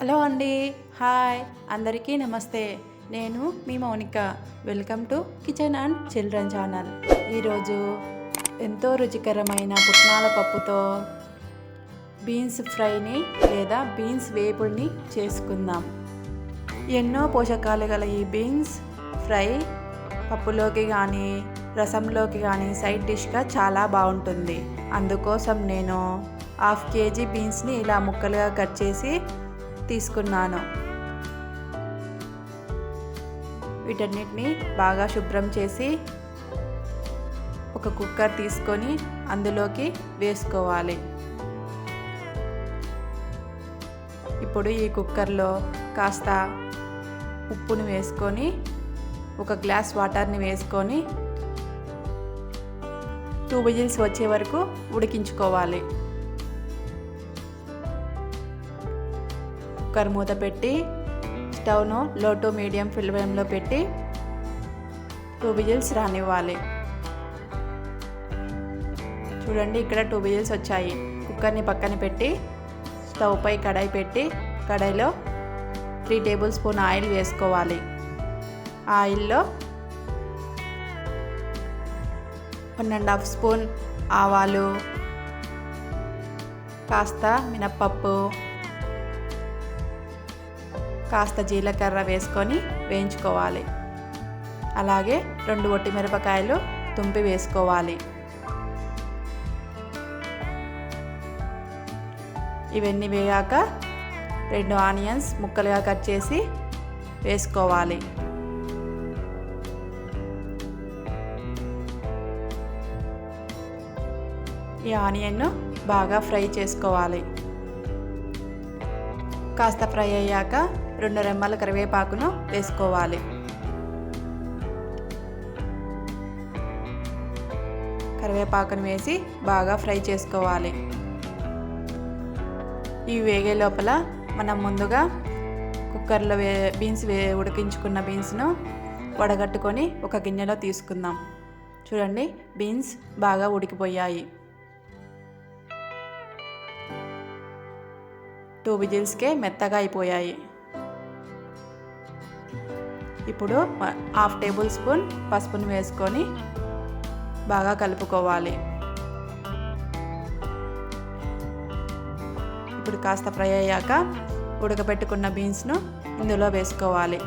Hello అండి. Hi. అందరికీ నమస్తే. నేను మీ Mounika. Welcome to kitchen and children channel. ఈరోజు ఎంతో రుచికరమైన పుట్నాల పప్పుతో బీన్స్ ఫ్రైని లేదా బీన్స్ వేపుడిని చేసుకుందాం. ఎన్నో పోషకాలు గల ఈ బీన్స్ ఫ్రై పప్పులోకి కానీ రసంలోకి కానీ సైడ్ డిష్గా చాలా బాగుంటుంది. అందుకోసం నేను హాఫ్ కేజీ బీన్స్ని ఇలా ముక్కలుగా కట్ చేసి తీసుకున్నాను. వీటన్నిటిని బాగా శుభ్రం చేసి ఒక కుక్కర్ తీసుకొని అందులోకి వేసుకోవాలి. ఇప్పుడు ఈ కుక్కర్లో కాస్త ఉప్పుని వేసుకొని ఒక గ్లాస్ వాటర్ని వేసుకొని టూ విజిల్స్ వచ్చే వరకు ఉడికించుకోవాలి. కుక్కర్ మూత పెట్టి స్టవ్ను లో టు మీడియం ఫ్లేమ్లో పెట్టి టూ విజిల్స్ రానివ్వాలి. చూడండి ఇక్కడ టూ విజిల్స్ వచ్చాయి. కుక్కర్ని పక్కన పెట్టి స్టవ్ పై కడాయి పెట్టి కడాయిలో త్రీ టేబుల్ స్పూన్ ఆయిల్ వేసుకోవాలి. ఆయిల్లో వన్ అండ్ హాఫ్ స్పూన్ ఆవాలు కాస్త మినప్పప్పు కాస్త జీలకర్ర వేసుకొని వేయించుకోవాలి. అలాగే రెండు ఒట్టి మిరపకాయలు తుంపి వేసుకోవాలి. ఇవన్నీ వేగాక రెండు ఆనియన్స్ ముక్కలుగా కట్ చేసి వేసుకోవాలి. ఈ ఆనియన్ను బాగా ఫ్రై చేసుకోవాలి. కాస్త ఫ్రై అయ్యాక రెండు రెమ్మల కరివేపాకును వేసుకోవాలి. కరివేపాకును వేసి బాగా ఫ్రై చేసుకోవాలి. ఇవి వేగే లోపల మనం ముందుగా కుక్కర్లో వే బీన్స్ వే ఉడికించుకున్న బీన్స్ను వడగట్టుకొని ఒక గిన్నెలో తీసుకుందాం. చూడండి బీన్స్ బాగా ఉడికిపోయాయి. టూ విజిల్స్కే మెత్తగా అయిపోయాయి. ఇప్పుడు హాఫ్ టేబుల్ స్పూన్ పసుపును వేసుకొని బాగా కలుపుకోవాలి. ఇప్పుడు కాస్త ఫ్రై అయ్యాక ఉడకబెట్టుకున్న బీన్స్ను ఇందులో వేసుకోవాలి.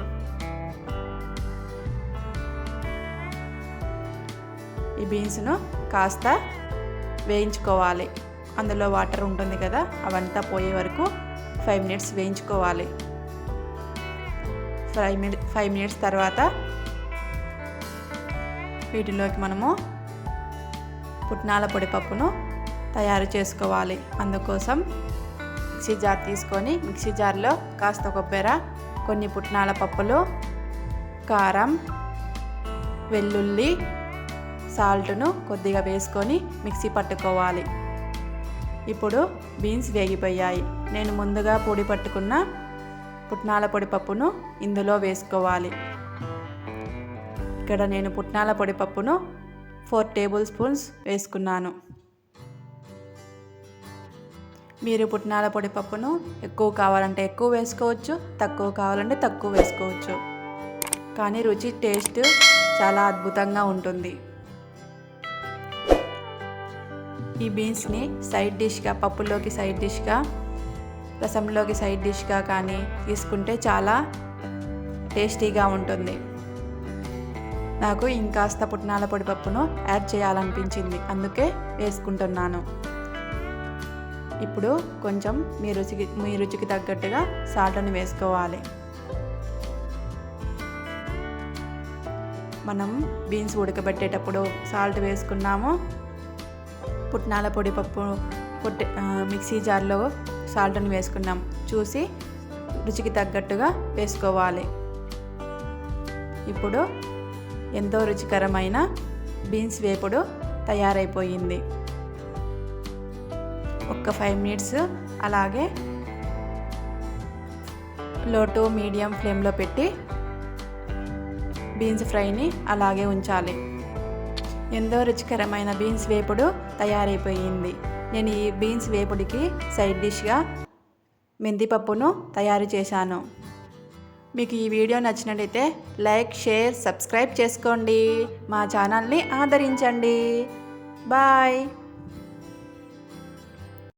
ఈ బీన్స్ను కాస్త వేయించుకోవాలి. అందులో వాటర్ ఉంటుంది కదా అవంతా పోయే వరకు ఫైవ్ మినిట్స్ వేయించుకోవాలి. ఫైవ్ మినిట్ ఫైవ్ మినిట్స్ తర్వాత వీటిలోకి మనము పుట్నాల పొడి పప్పును తయారు చేసుకోవాలి. అందుకోసం మిక్సీ జార్ తీసుకొని మిక్సీ జార్లో కాస్త కొబ్బెర కొన్ని పుట్నాల పప్పులు కారం వెల్లుల్లి సాల్ట్ను కొద్దిగా వేసుకొని మిక్సీ పట్టుకోవాలి. ఇప్పుడు బీన్స్ వేగిపోయాయి. నేను ముందుగా పొడి పట్టుకున్న పుట్నాల పొడి పప్పును ఇందులో వేసుకోవాలి. ఇక్కడ నేను పుట్నాల పొడి పప్పును ఫోర్ టేబుల్ స్పూన్స్ వేసుకున్నాను. మీరు పుట్నాల పొడి పప్పును ఎక్కువ కావాలంటే ఎక్కువ వేసుకోవచ్చు తక్కువ కావాలంటే తక్కువ వేసుకోవచ్చు. కానీ రుచి టేస్ట్ చాలా అద్భుతంగా ఉంటుంది. ఈ బీన్స్ని సైడ్ డిష్గా పప్పులోకి సైడ్ డిష్గా రసంలోకి సైడ్ డిష్గా కానీ తీసుకుంటే చాలా టేస్టీగా ఉంటుంది. నాకు ఇంకాస్త పుట్నాల పొడి పప్పును యాడ్ చేయాలనిపించింది. అందుకే వేసుకుంటున్నాను. ఇప్పుడు కొంచెం మీ రుచికి మీ రుచికి తగ్గట్టుగా సాల్ట్ని వేసుకోవాలి. మనం బీన్స్ ఉడకబెట్టేటప్పుడు సాల్ట్ వేసుకున్నాము. పుట్నాల పొడి పప్పు పొట్టి మిక్సీ జార్లో సాల్ట్ని వేసుకున్నాం. చూసి రుచికి తగ్గట్టుగా వేసుకోవాలి. ఇప్పుడు ఎంతో రుచికరమైన బీన్స్ వేపుడు తయారైపోయింది. ఒక్క ఫైవ్ మినిట్స్ అలాగే లో టు మీడియం ఫ్లేమ్లో పెట్టి బీన్స్ ఫ్రైని అలాగే ఉంచాలి. ఎంతో రుచికరమైన బీన్స్ వేపుడు తయారైపోయింది. నేను ఈ బీన్స్ వేపుడికి సైడ్ డిష్గా మెంతిపప్పును తయారు చేశాను. మీకు ఈ వీడియో నచ్చినట్లయితే లైక్ షేర్ సబ్స్క్రైబ్ చేసుకోండి. మా ఛానల్ని ఆదరించండి. బాయ్.